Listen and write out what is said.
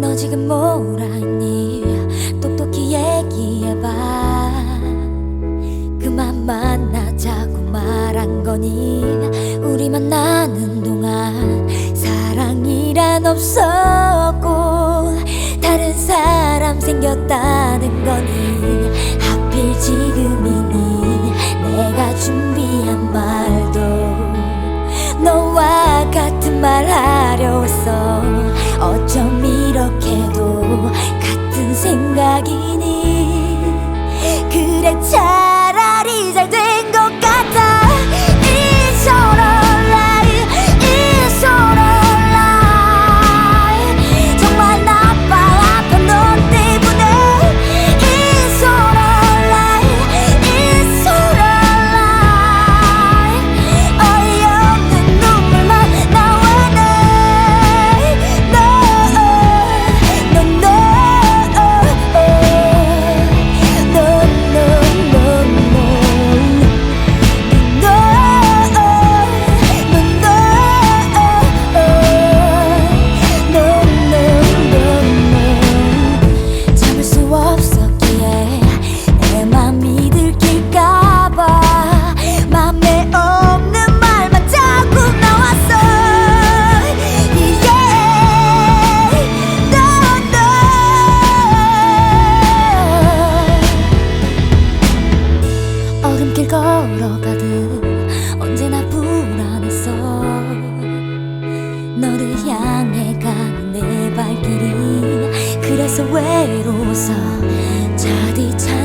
너 지금 뭐라니? 똑똑히 얘기해봐. 그만 만나자고 말한 거니? 우리 만나는 동안 사랑이란 없어. 외로워서 차디차